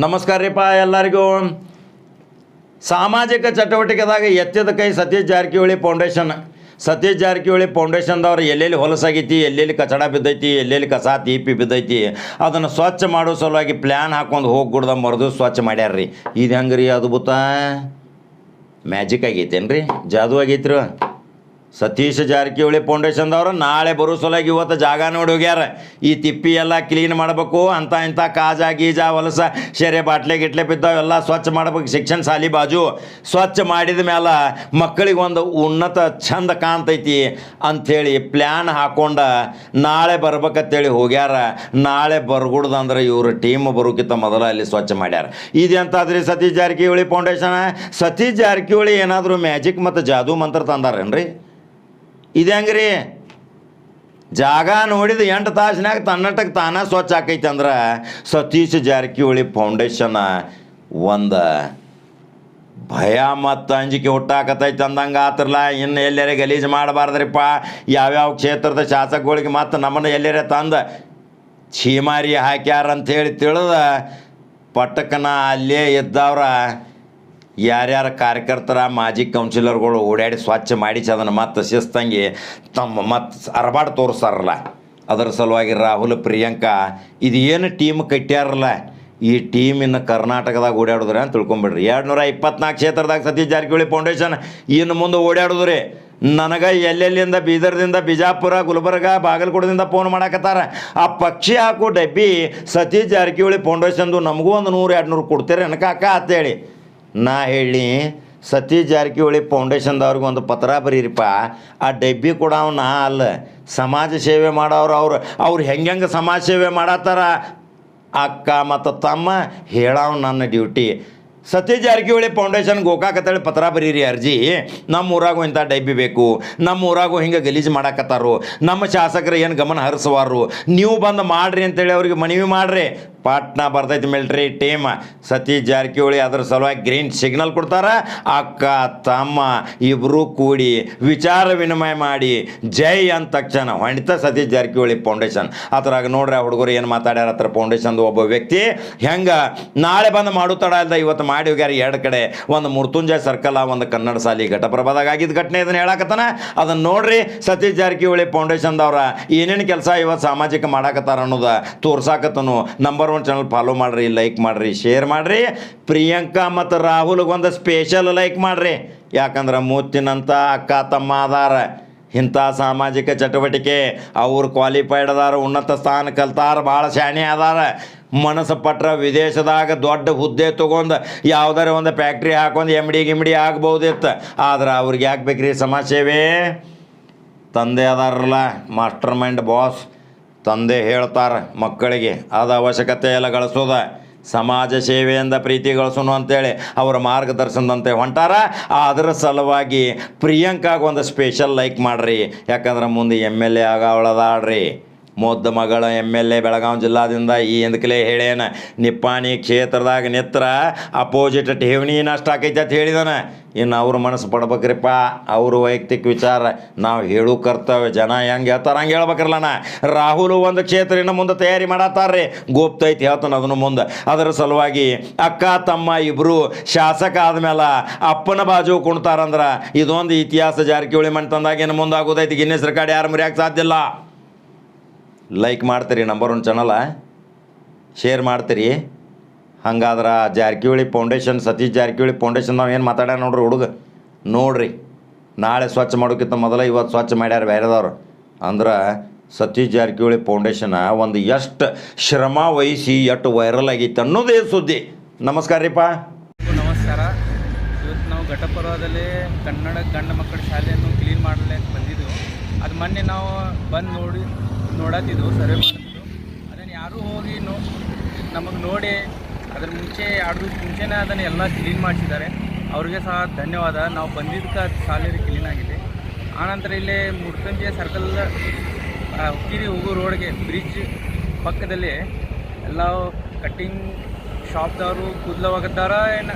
ನಮಸ್ಕಾರ ರೀಪ್ಪ ಎಲ್ಲರಿಗೂ. ಸಾಮಾಜಿಕ ಚಟುವಟಿಕೆದಾಗ ಎತ್ತಿದ ಕೈ ಸತೀಶ್ ಜಾರಕಿಹೊಳಿ ಫೌಂಡೇಶನ್. ಸತೀಶ್ ಜಾರಕಿಹೊಳಿ ಫೌಂಡೇಶನ್ದವ್ರು ಎಲ್ಲೆಲ್ಲಿ ಹೊಲಸಾಗೈತಿ, ಎಲ್ಲೆಲ್ಲಿ ಕಚಡ ಬಿದ್ದೈತಿ, ಎಲ್ಲೆಲ್ಲಿ ಕಸ ತೀಪಿ ಬಿದ್ದೈತಿ, ಅದನ್ನು ಸ್ವಚ್ಛ ಮಾಡೋ ಸಲುವಾಗಿ ಪ್ಲ್ಯಾನ್ ಹಾಕೊಂಡು ಹೋಗ್ಬಿಡ್ದ ಮರದು ಸ್ವಚ್ಛ ಮಾಡ್ಯಾರ್ರಿ. ಇದು ಹೆಂಗೆ ರೀ ಅದ್ಭುತ. ಮ್ಯಾಜಿಕ್ ಆಗೈತೇನು ರೀ ಜಾದು ಆಗೈತ್ರಿ. ಸತೀಶ್ ಜಾರಕಿಹೊಳಿ ಫೌಂಡೇಶನ್ದವರು ನಾಳೆ ಬರೋ ಸಲುವಾಗಿ ಇವತ್ತು ಜಾಗ ನೋಡಿ ಹೋಗ್ಯಾರ. ಈ ತಿಪ್ಪಿ ಎಲ್ಲ ಕ್ಲೀನ್ ಮಾಡಬೇಕು, ಅಂತ ಇಂಥ ಕಾಜ ಗೀಜಾ ಹೊಲಸ ಶೆರೆ ಬಾಟ್ಲೆ ಗಿಟ್ಲೆ ಬಿದ್ದಾವೆಲ್ಲ ಸ್ವಚ್ಛ ಮಾಡ್ಬೇಕು, ಶಿಕ್ಷಣ ಸಾಲಿ ಬಾಜು. ಸ್ವಚ್ಛ ಮಾಡಿದ ಮೇಲೆ ಮಕ್ಕಳಿಗೆ ಒಂದು ಉನ್ನತ ಚಂದ ಕಾಣ್ತೈತಿ ಅಂಥೇಳಿ ಪ್ಲ್ಯಾನ್ ಹಾಕೊಂಡ ನಾಳೆ ಬರ್ಬೇಕಂತೇಳಿ ಹೋಗ್ಯಾರ. ನಾಳೆ ಬರ್ಗುಡ್ದಂದ್ರೆ ಇವರು ಟೀಮ್ ಬರೋಕ್ಕಿಂತ ಮೊದಲ ಅಲ್ಲಿ ಸ್ವಚ್ಛ ಮಾಡ್ಯಾರ. ಇದು ಎಂತಾದ್ರಿ ಸತೀಶ್ ಜಾರಕಿಹೊಳಿ ಫೌಂಡೇಶನ್ ಸತೀಶ್ ಜಾರಕಿಹೊಳಿ ಏನಾದರೂ ಮ್ಯಾಜಿಕ್ ಮತ್ತು ಜಾದೂ ಮಂತ್ರ ತಂದಾರೇನ್ರಿ? ಇದು ಹೆಂಗ್ರಿ? ಜಾಗ ನೋಡಿದ ಎಂಟು ತಾಸಿನಾಗ ತನ್ನಟಕ್ಕೆ ತಾನ ಸ್ವಚ್ಛ ಆಕೈತೆ ಅಂದ್ರೆ ಸತೀಶ್ ಜಾರಕಿಹೊಳಿ ಫೌಂಡೇಶನ್ ಒಂದು ಭಯ ಮತ್ತು ಅಂಜಿಕೆ ಹುಟ್ಟಾಕತೈತೆ ಅಂದಂಗೆ ಆತ್ರಲ್ಲ ಇನ್ನು ಎಲ್ಲರೇ ಗಲೀಜು ಮಾಡಬಾರ್ದ್ರಿಪ್ಪ. ಯಾವ್ಯಾವ ಕ್ಷೇತ್ರದ ಶಾಸಕಗಳಿಗೆ ಮತ್ತು ನಮ್ಮನ್ನು ಎಲ್ಲರೇ ತಂದು ಛೀಮಾರಿ ಹಾಕ್ಯಾರ ಹೇಳಿ ತಿಳಿದ ಪಟ್ಟಕನ ಅಲ್ಲೇ ಇದ್ದವ್ರ ಯಾರ್ಯಾರ ಕಾರ್ಯಕರ್ತರ, ಮಾಜಿ ಕೌನ್ಸಿಲರ್ಗಳು ಓಡಾಡಿ ಸ್ವಚ್ಛ ಮಾಡಿಸಿ ಅದನ್ನು ಮತ್ತೆ ಶಿಸ್ತಂಗಿ ತಮ್ಮ ಮತ್ತು ಅರಬಾಡ್ ತೋರಿಸ್ತಾರಲ್ಲ. ಅದರ ಸಲುವಾಗಿ ರಾಹುಲ್, ಪ್ರಿಯಾಂಕಾ, ಇದು ಏನು ಟೀಮ್ ಕಟ್ಟ್ಯಾರಲ್ಲ? ಈ ಟೀಮಿನ ಕರ್ನಾಟಕದಾಗ ಓಡಾಡಿದ್ರೆ ಅಂತ ತಿಳ್ಕೊಂಬಿಡ್ರಿ. ಎರಡು ನೂರ ಇಪ್ಪತ್ನಾಲ್ಕು ಕ್ಷೇತ್ರದಾಗ ಸತೀಶ್ ಜಾರಕಿಹೊಳಿ ಫೌಂಡೇಶನ್ ಇನ್ನು ಮುಂದೆ ಓಡಾಡಿದ್ರಿ ನನಗೆ ಎಲ್ಲೆಲ್ಲಿಂದ ಬೀದರ್ದಿಂದ ಬಿಜಾಪುರ, ಗುಲ್ಬರ್ಗ, ಬಾಗಲಕೋಟದಿಂದ ಫೋನ್ ಮಾಡಾಕತ್ತಾರ. ಆ ಪಕ್ಷಿ ಹಾಕು ಡಬ್ಬಿ ಸತೀಶ್ ಜಾರಕಿಹೊಳಿ ಫೌಂಡೇಶನ್ದು ನಮಗೂ ಒಂದು ನೂರು ಎರಡು ನೂರು ಕೊಡ್ತೀರಿ ಅನ್ಕಾಕ ಅಂತೇಳಿ. ನಾ ಹೇಳಿ ಸತೀಶ್ ಜಾರಕಿಹೊಳಿ ಫೌಂಡೇಶನ್ದವ್ರಿಗೆ ಒಂದು ಪತ್ರ ಬರೀರಿಪ್ಪ. ಆ ಡಬ್ಬಿ ಕೂಡ ನಾ ಅಲ್ಲ. ಸಮಾಜ ಸೇವೆ ಮಾಡೋರು ಅವ್ರು. ಅವ್ರು ಹೆಂಗೆ ಸಮಾಜ ಸೇವೆ ಮಾಡತ್ತಾರ? ಅಕ್ಕ ಮತ್ತು ತಮ್ಮ ಹೇಳವ್ ನನ್ನ ಡ್ಯೂಟಿ. ಸತೀಶ್ ಜಾರಕಿಹೊಳಿ ಫೌಂಡೇಶನ್ ಗೋಕಾಕತ್ತೇಳಿ ಪತ್ರ ಬರೀರಿ ಅರ್ಜಿ. ನಮ್ಮ ಊರಾಗೂ ಇಂಥ ಡೈಬಿ ಬೇಕು. ನಮ್ಮ ಊರಾಗೂ ಹಿಂಗೆ ಗಲೀಜು ಮಾಡಾಕತ್ತಾರು. ನಮ್ಮ ಶಾಸಕರು ಏನು ಗಮನ ಹರಿಸುವಾರು? ನೀವು ಬಂದು ಮಾಡ್ರಿ ಅಂತೇಳಿ ಅವ್ರಿಗೆ ಮನವಿ ಮಾಡ್ರಿ. ಪಾಟ್ನಾ ಬರ್ತೈತಿ ಮಿಲ್ಟ್ರಿ ಟೀಮ್. ಸತೀಶ್ ಜಾರಕಿಹೊಳಿ ಅದ್ರ ಸಲುವಾಗಿ ಗ್ರೀನ್ ಸಿಗ್ನಲ್ ಕೊಡ್ತಾರ. ಅಕ್ಕ, ತಮ್ಮ ಇಬ್ಬರು ಕೂಡಿ ವಿಚಾರ ವಿನಿಮಯ ಮಾಡಿ ಜೈ ಅಂದ ತಕ್ಷಣ ಹೊಣಿತ ಸತೀಶ್ ಜಾರಕಿಹೊಳಿ ಫೌಂಡೇಶನ್. ಅದ್ರಾಗ ನೋಡ್ರಿ ಆ ಹುಡುಗರು ಏನು ಮಾತಾಡ್ಯಾರ ಹತ್ರ ಫೌಂಡೇಶನ್ದು ಒಬ್ಬ ವ್ಯಕ್ತಿ. ಹೆಂಗೆ ನಾಳೆ ಬಂದು ಮಾಡು ತಡ ಇಲ್ದ ಇವತ್ತು ಮಾಡಿ ಹೋಗ್ಯಾರ ಎರಡು ಕಡೆ. ಒಂದು ಮೃತ್ಯುಂಜಯ ಸರ್ಕಲ್, ಒಂದು ಕನ್ನಡ ಸಾಲಿ ಘಟಪ್ರಭಾದಾಗ ಆಗಿದ್ದ ಘಟನೆ ಇದನ್ನು ಹೇಳಕತ್ತಾನ. ಅದನ್ನು ನೋಡ್ರಿ ಸತೀಶ್ ಜಾರಕಿಹೊಳಿ ಫೌಂಡೇಶನ್ದವ್ರ ಏನೇನು ಕೆಲಸ ಇವತ್ತು ಸಾಮಾಜಿಕ ಮಾಡಾಕತ್ತಾರ ಅನ್ನೋದು ತೋರ್ಸಾಕತ್ತನು. ನಂಬರ್ ಒನ್ ಚಾನಲ್ ಫಾಲೋ ಮಾಡ್ರಿ ಲೈಕ್ ಮಾಡ್ರಿ ಶೇರ್ ಮಾಡ್ರಿ. ಪ್ರಿಯಾಂಕಾ ಮತ್ತು ರಾಹುಲ್ಗೆ ಒಂದು ಸ್ಪೆಷಲ್ ಲೈಕ್ ಮಾಡ್ರಿ. ಯಾಕಂದ್ರೆ ಮೂತಿನಂತ ಅಕ್ಕ ತಮ್ಮ ಅದಾರ. ಇಂಥ ಸಾಮಾಜಿಕ ಚಟುವಟಿಕೆ ಅವ್ರು ಕ್ವಾಲಿಫೈಡ್ ಅದಾರ, ಉನ್ನತ ಸ್ಥಾನ ಕಲ್ತಾರ, ಭಾಳ ಶಾಣೆ ಅದಾರ. ಮನಸ್ಸು ಪಟ್ರ ವಿದೇಶದಾಗ ದೊಡ್ಡ ಹುದ್ದೆ ತೊಗೊಂಡು ಯಾವ್ದಾರ ಒಂದು ಫ್ಯಾಕ್ಟ್ರಿ ಹಾಕೊಂಡು ಎಂ ಡಿ ಗಿಮ್ಡಿ ಆಗ್ಬೋದಿತ್ತು ಆದ್ರೆ ಅವ್ರಿಗೆ ಯಾಕೆ ಬೇಕ್ರಿ ಸಮಾಜ ಸೇವೆ? ತಂದೆ ಅದಾರಲ್ಲ ಮಾಸ್ಟರ್ ಮೈಂಡ್ ಬಾಸ್ ತಂದೆ ಹೇಳ್ತಾರೆ ಮಕ್ಕಳಿಗೆ, ಅದ ಅವಶ್ಯಕತೆ ಎಲ್ಲ ಗಳಿಸೋದ. ಸಮಾಜ ಸೇವೆಯಿಂದ ಪ್ರೀತಿ ಗಳಿಸೋನು ಅಂತೇಳಿ ಅವರ ಮಾರ್ಗದರ್ಶನದಂತೆ ಹೊಂಟಾರ. ಅದರ ಸಲುವಾಗಿ ಪ್ರಿಯಾಂಕಾಗ ಒಂದು ಸ್ಪೆಷಲ್ ಲೈಕ್ ಮಾಡ್ರಿ. ಯಾಕಂದ್ರೆ ಮುಂದೆ ಎಂ ಎಲ್ ಎ ಆಗವಳದಾಳ್ರಿ ಮೊದ್ದ ಮಗಳ ಎಂ ಎಲ್ ಎ ಬೆಳಗಾವಿ ಜಿಲ್ಲಾದಿಂದ ಈ ಎಂದಕಲೇ ಹೇಳೇನ ನಿಪ್ಪಾಣಿ ಕ್ಷೇತ್ರದಾಗ ನಿತ್ರ ಅಪೋಸಿಟ್ ಠೇವಣಿ ನಷ್ಟ ಆಕೈತೆ ಅಂತ ಹೇಳಿದನ. ಇನ್ನು ಅವ್ರ ಮನಸ್ಸು ಪಡ್ಬೇಕ್ರಿಪ್ಪ. ಅವ್ರ ವೈಯಕ್ತಿಕ ವಿಚಾರ ನಾವು ಹೇಳು ಕರ್ತವ್ಯ. ಜನ ಹೆಂಗೆ ಹೇಳ್ತಾರೆ ಹಂಗೆ ಹೇಳ್ಬೇಕ್ರಲ್ಲ ನಾ ರಾಹುಲ್ ಒಂದು ಕ್ಷೇತ್ರ ಇನ್ನು ಮುಂದೆ ತಯಾರಿ ಮಾಡತ್ತಾರ್ರಿ. ಗೋಪ್ತೈತಿ ಹೇಳ್ತಾನೆ ಅದನ್ನು ಮುಂದೆ. ಅದರ ಸಲುವಾಗಿ ಅಕ್ಕ, ತಮ್ಮ ಇಬ್ಬರು ಶಾಸಕ ಆದಮೇಲೆ ಅಪ್ಪನ ಬಾಜು ಕುಣ್ತಾರಂದ್ರೆ ಇದೊಂದು ಇತಿಹಾಸ ಜಾರಕಿಹೊಳಿ ಮಣ್ತಂದಾಗ ಏನು ಮುಂದಾಗೋದೈತಿ. ಗಿನ್ನೆಸ್ ರೆಕಾರ್ಡ್ ಯಾರು ಮುರಿಯಕ್ಕೆ ಸಾಧ್ಯ ಇಲ್ಲ. ಲೈಕ್ ಮಾಡ್ತೀರಿ ನಂಬರ್ ಒನ್ ಚಾನಲ ಶೇರ್ ಮಾಡ್ತೀರಿ. ಹಂಗಾದ್ರೆ ಜಾರಕಿಹೊಳಿ ಫೌಂಡೇಶನ್ ಸತೀಶ್ ಜಾರಕಿಹೊಳಿ ಫೌಂಡೇಶನ್ ನಾವು ಏನು ಮಾತಾಡ್ಯಾರ ನೋಡ್ರಿ ಹುಡುಗ? ನೋಡ್ರಿ, ನಾಳೆ ಸ್ವಚ್ಛ ಮಾಡೋಕ್ಕಿಂತ ಮೊದಲು ಇವತ್ತು ಸ್ವಚ್ಛ ಮಾಡ್ಯಾರ ಬೇರೆದವ್ರು. ಅಂದ್ರೆ ಸತೀಶ್ ಜಾರಕಿಹೊಳಿ ಫೌಂಡೇಶನ್ ಒಂದು ಎಷ್ಟು ಶ್ರಮ ವಹಿಸಿ, ಎಷ್ಟು ವೈರಲ್ ಆಗಿತ್ತು ಅನ್ನೋದೇ ಸುದ್ದಿ. ನಮಸ್ಕಾರ ರೀಪಾ ನಮಸ್ಕಾರ. ಇವತ್ತು ನಾವು ಘಟಪರ್ವದಲ್ಲಿ ಕನ್ನಡ ಗಂಡು ಮಕ್ಕಳ ಶಾಲೆಯನ್ನು ಕ್ಲೀನ್ ಮಾಡಲಿಕ್ಕೆ ಬಂದಿದ್ದೆವು ಅದು ಮೊನ್ನೆ ನಾವು ಬಂದು ನೋಡಿ ನೋಡತ್ತಿದ್ದು ಸರ್ವೆ ಮಾಡ್ತಿದ್ದು ಅದನ್ನು ಯಾರೂ ಹೋಗಿ ನೋ ನಮಗೆ ನೋಡಿ ಅದ್ರ ಮುಂಚೆ ಎರಡು ದಿವಸ ಮುಂಚೆನೇ ಅದನ್ನು ಎಲ್ಲ ಕ್ಲೀನ್ ಮಾಡಿಸಿದ್ದಾರೆ. ಅವ್ರಿಗೆ ಸಹ ಧನ್ಯವಾದ. ನಾವು ಬಂದಿದ್ದಕ್ಕೆ ಶಾಲೆ ಕ್ಲೀನ್ ಆಗಿದೆ. ಆನಂತರ ಇಲ್ಲಿ ಮುಡ್ಕಂಜೆ ಸರ್ಕಲ್ ಉಕ್ಕಿರಿ ಹೋಗೋ ರೋಡ್ಗೆ ಬ್ರಿಡ್ಜ್ ಪಕ್ಕದಲ್ಲಿ ಎಲ್ಲ ಕಟ್ಟಿಂಗ್ ಶಾಪ್ದವರು ಕೂದಲು ಒಗದಾರ ಏನು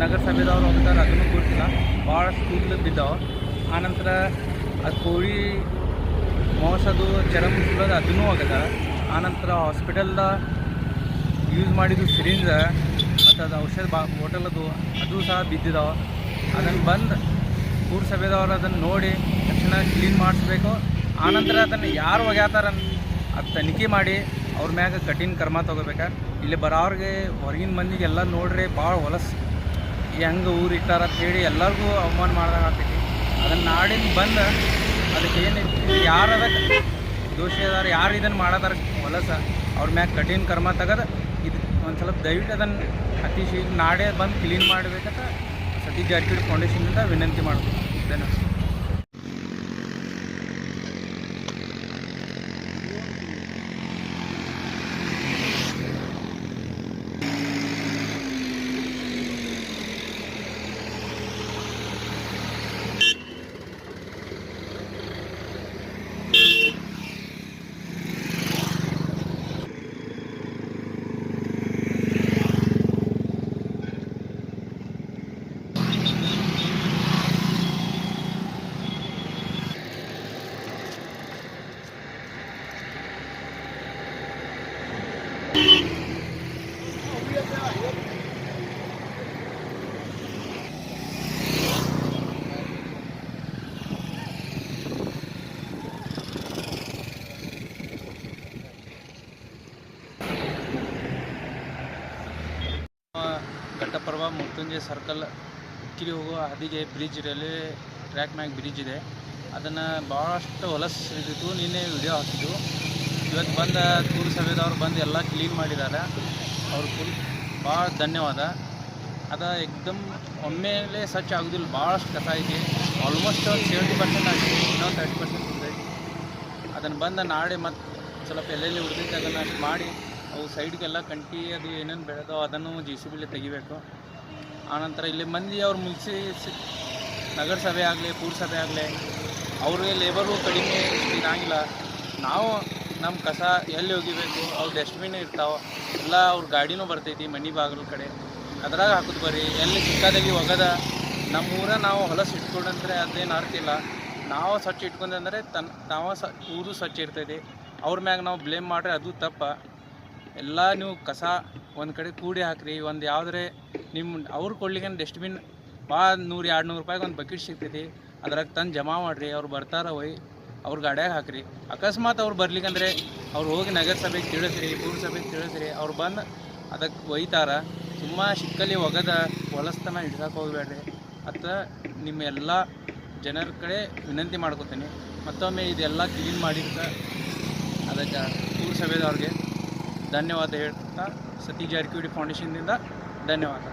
ನಗರಸಭೆದವ್ರು ಹೋಗ್ತಾರ ಅದನ್ನು ಗೊತ್ತಿಲ್ಲ ಭಾಳಷ್ಟು ಕೂದಲು ಬಿದ್ದಾವೆ. ಆನಂತರ ಅದು ಕೋಳಿ ಮೋಸದು ಚರಮ ಸುಲದ ಅದನ್ನೂ ಆಗದ ಆನಂತರ ಹಾಸ್ಪಿಟಲ್ದ ಯೂಸ್ ಮಾಡಿದ್ದು ಸಿರಿಂಜ ಮತ್ತು ಅದು ಔಷಧ ಬಾ ಹೋಟೆಲದು ಅದು ಸಹ ಬಿದ್ದಿದಾವೆ. ಅದನ್ನು ಬಂದು ಪುರಸಭೆದವ್ರು ಅದನ್ನು ನೋಡಿ ತಕ್ಷಣ ಕ್ಲೀನ್ ಮಾಡಿಸ್ಬೇಕು. ಆನಂತರ ಅದನ್ನು ಯಾರು ಒಗ್ಯಾತಾರ ಅದು ತನಿಖೆ ಮಾಡಿ ಅವ್ರ ಮ್ಯಾಗ ಕಠಿಣ ಕ್ರಮ ತೊಗೋಬೇಕು. ಇಲ್ಲಿ ಬರೋರಿಗೆ ಹೊರಗಿನ ಮಂದಿಗೆಲ್ಲ ನೋಡ್ರಿ ಭಾಳ ಹೊಲಸು ಹೆಂಗೆ ಊರಿಟ್ಟಾರ ಅಂತ ಹೇಳಿ ಎಲ್ಲರಿಗೂ ಅವಮಾನ ಮಾಡ್ದಂಗೆ ಆಗ್ತೈತಿ. ಅದನ್ನು ನಾಡಿನ ಬಂದು ಅದಕ್ಕೆ ಏನು ಯಾರು ಅದಕ್ಕೆ ದೋಷಿ ಅದಾರ, ಯಾರು ಇದನ್ನು ಮಾಡೋದಾರ ಹೊಲಸ ಅವ್ರ ಮ್ಯಾಗ ಕಠಿಣ ಕರ್ಮ ತೆಗೆದು ಇದು ಒಂದು ಸ್ವಲ್ಪ ದಯವಿಟ್ಟು ಅದನ್ನು ಅತಿ ಶೀಘ್ರ ನಾಡೇ ಬಂದು ಕ್ಲೀನ್ ಮಾಡಬೇಕಂತ ಸತೀಶ್ ಜಾರಕಿಹೊಳಿ ಫೌಂಡೇಶನ್ನಿಂದ ವಿನಂತಿ ಮಾಡ್ತೀನಿ ಧನ್ಯವಾದ. ಘಟ್ಟಪರ್ವ ಮುರ್ತುಂಜಯ ಸರ್ಕಲ್ ಕಿರಿ ಹೋಗುವ ಹಾದಿಗೆ ಬ್ರಿಡ್ಜ್ ರೈಲ್ವೆ ಟ್ರ್ಯಾಕ್ ಮ್ಯಾಗ ಬ್ರಿಡ್ಜ್ ಇದೆ. ಅದನ್ನು ಭಾಳಷ್ಟು ಹೊಲಸು ಇದ್ದಿತ್ತು ನಿನ್ನೆ ವಿಡಿಯೋ ಹಾಕಿದ್ದು. ಇವತ್ತು ಬಂದ ಸಭೆದವ್ರು ಬಂದು ಎಲ್ಲ ಕ್ಲೀನ್ ಮಾಡಿದ್ದಾರೆ. ಅವ್ರ ಫುಲ್ ಭಾಳ ಧನ್ಯವಾದ. ಅದ ಎಕ್ದಮ್ ಒಮ್ಮೆಲೆ ಸ್ವಚ್ಛ ಆಗೋದಿಲ್ಲ, ಭಾಳಷ್ಟು ಕಸ ಐತಿ. ಆಲ್ಮೋಸ್ಟ್ ಸೆವೆಂಟಿ ಪರ್ಸೆಂಟ್ ಆಗಿದೆ ಇನ್ನೊಂದು ತರ್ಟಿ ಪರ್ಸೆಂಟ್ ಉಳಿದೈತಿ ಅದನ್ನು ಬಂದು ನಾಳೆ ಮತ್ತು ಸ್ವಲ್ಪ ಎಲ್ಲೆಲ್ಲಿ ಉಳಿದೈತೆ ಅದನ್ನು ಅಷ್ಟು ಮಾಡಿ, ಅವು ಸೈಡ್ಗೆಲ್ಲ ಕಂಟಿ ಅದು ಏನೇನು ಬೆಳೆದೋ ಅದನ್ನು ಜೆ ಸಿ ಬಿಲಿ ತೆಗಿಬೇಕು. ಆನಂತರ ಇಲ್ಲಿ ಮಂದಿ ಅವ್ರು ಮುಗಿಸಿ ನಗರಸಭೆ ಆಗಲಿ, ಪೂರ್ಸಭೆ ಆಗಲಿ, ಅವ್ರಿಗೆ ಲೇಬರು ಕಡಿಮೆ ಇರಂಗಿಲ್ಲ ನಾವು ನಮ್ಮ ಕಸ ಎಲ್ಲಿ ಒಗಿಬೇಕು ಅವ್ರು ಡಸ್ಟ್ಬಿನ್ ಇರ್ತಾವೆ, ಎಲ್ಲ ಅವ್ರ ಗಾಡಿನೂ ಬರ್ತೈತಿ ಮನೆ ಬಾಗಿಲು ಕಡೆ. ಅದ್ರಾಗ ಹಾಕೋದು ಬರ್ರಿ ಎಲ್ಲಿ ಸಿಕ್ಕಾದಾಗಿ ಒಗದ ನಮ್ಮ ಊರ ನಾವು ಹೊಲಸು ಇಟ್ಕೊಂಡಂದ್ರೆ ಅದೇನು ಅರ್ಥ ನಾವು ಸ್ವಚ್ಛ ಇಟ್ಕೊಂಡ್ರೆ ತನ್, ನಾವು ಸ, ಊರು ಸ್ವಚ್ಛ ಇರ್ತೈತಿ. ಅವ್ರ ಮ್ಯಾಗ ನಾವು ಬ್ಲೇಮ್ ಮಾಡ್ರೆ ಅದು ತಪ್ಪ. ಎಲ್ಲ ನೀವು ಕಸ ಒಂದು ಕಡೆ ಕೂಡಿ ಹಾಕ್ರಿ, ಒಂದು ಯಾವುದ್ರೆ ನಿಮ್ಮ ಅವ್ರು ಕೊಡ್ಲಿಕ್ಕೆ ಡಸ್ಟ್ಬಿನ್ ಭಾಳ ನೂರು ಎರಡು ನೂರು ರೂಪಾಯಿಗೆ ಒಂದು ಬಕೆಟ್ ಸಿಗ್ತೈತಿ, ಅದ್ರಾಗ ತಂದು ಜಮಾ ಮಾಡಿರಿ, ಅವ್ರು ಬರ್ತಾರ ಒಯ್ ಅವ್ರ ಗಾಡ್ಯಾಗ ಹಾಕ್ರಿ. ಅಕಸ್ಮಾತ್ ಅವ್ರು ಬರ್ಲಿಕ್ಕಂದ್ರೆ ಅವ್ರು ಹೋಗಿ ನಗರಸಭೆಗೆ ತಿಳಿಸ್ರಿ, ಪುರಸಭೆಗೆ ತಿಳಿಸ್ರಿ, ಅವ್ರು ಬಂದು ಅದಕ್ಕೆ ಒಯ್ತಾರ. ತುಂಬ ಸಿಕ್ಕಲ್ಲಿ ಒಗದ ಹೊಲಸ್ತನ ಹಿಡ್ಸಕ್ಕೆ ಹೋಗ್ಬೇಡ್ರಿ ಅತ್ತ ನಿಮ್ಮ ಎಲ್ಲ ಜನರ ಕಡೆ ವಿನಂತಿ ಮಾಡ್ಕೊತೀನಿ. ಮತ್ತೊಮ್ಮೆ ಇದೆಲ್ಲ ಕ್ಲೀನ್ ಮಾಡಿರ್ತ ಅದಕ್ಕೆ ಪುರಸಭೆದವ್ರಿಗೆ ಧನ್ಯವಾದ ಹೇಳ್ತಾ ಸತೀಶ್ ಜಾರಕಿಹೊಳಿ ಫೌಂಡೇಶನ್ದಿಂದ ಧನ್ಯವಾದ.